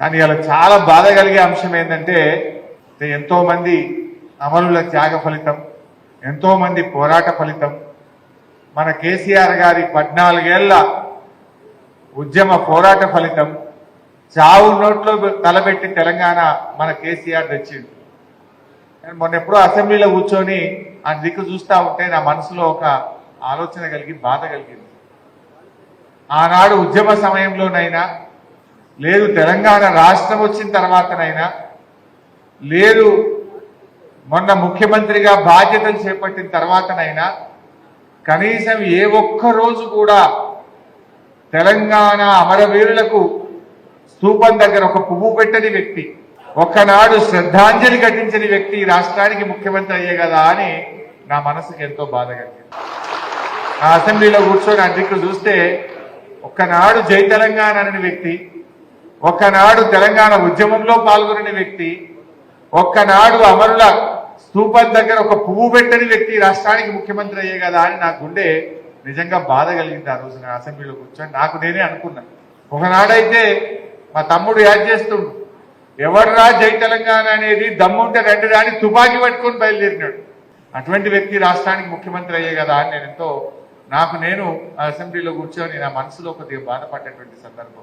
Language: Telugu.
కానీ ఇలా చాలా బాధ కలిగే అంశం ఏంటంటే ఎంతోమంది అమరుల త్యాగ ఫలితం ఎంతోమంది పోరాట ఫలితం. మన కేసీఆర్ గారి పద్నాలుగేళ్ళ ఉద్యమ పోరాట ఫలితం చావు నోట్లో తలబెట్టి తెలంగాణ మన కేసీఆర్ తెచ్చింది నేను మొన్న ఎప్పుడో అసెంబ్లీలో కూర్చొని ఆ దిక్కు చూస్తా ఉంటే నా మనసులో ఒక ఆలోచన కలిగి బాధ కలిగింది. ఆనాడు ఉద్యమ సమయంలోనైనా లేదు తెలంగాణ రాష్ట్రం వచ్చిన తర్వాతనైనా లేదు మొన్న ముఖ్యమంత్రిగా బాధ్యతలు చేపట్టిన తర్వాతనైనా కనీసం ఏ ఒక్క రోజు కూడా తెలంగాణ అమరవీరులకు స్థూపం దగ్గర ఒక పువ్వు పెట్టని వ్యక్తి ఒక్కనాడు శ్రద్ధాంజలి ఘటించని వ్యక్తి ఈ రాష్ట్రానికి ముఖ్యమంత్రి అయ్యే కదా అని నా మనసుకు ఎంతో బాధ కలిగింది. అసెంబ్లీలో కూర్చొని అధ్యక్షుడు చూస్తే ఒక్కనాడు జై తెలంగాణ అనే వ్యక్తి ఒక్కనాడు తెలంగాణ ఉద్యమంలో పాల్గొనని వ్యక్తి ఒక్కనాడు అమరుల స్థూపం దగ్గర ఒక పువ్వు పెట్టని వ్యక్తి రాష్ట్రానికి ముఖ్యమంత్రి అయ్యే కదా అని నా గుండె నిజంగా బాధ కలిగింది ఆ రోజు నా అసెంబ్లీలో కూర్చొని. నాకు నేనే అనుకున్నా. ఒకనాడైతే మా తమ్ముడు యాడ్ చేస్తుండు. ఎవడరా జై తెలంగాణ అనేది దమ్ముంటే రెండు రాని తుపాకీ పట్టుకొని బయలుదేరినాడు. అటువంటి వ్యక్తి రాష్ట్రానికి ముఖ్యమంత్రి అయ్యే కదా అని నేను ఎంతో నాకు నేను ఆ అసెంబ్లీలో కూర్చొని నా మనసులో కొద్దిగా బాధపడ్డటువంటి సందర్భం.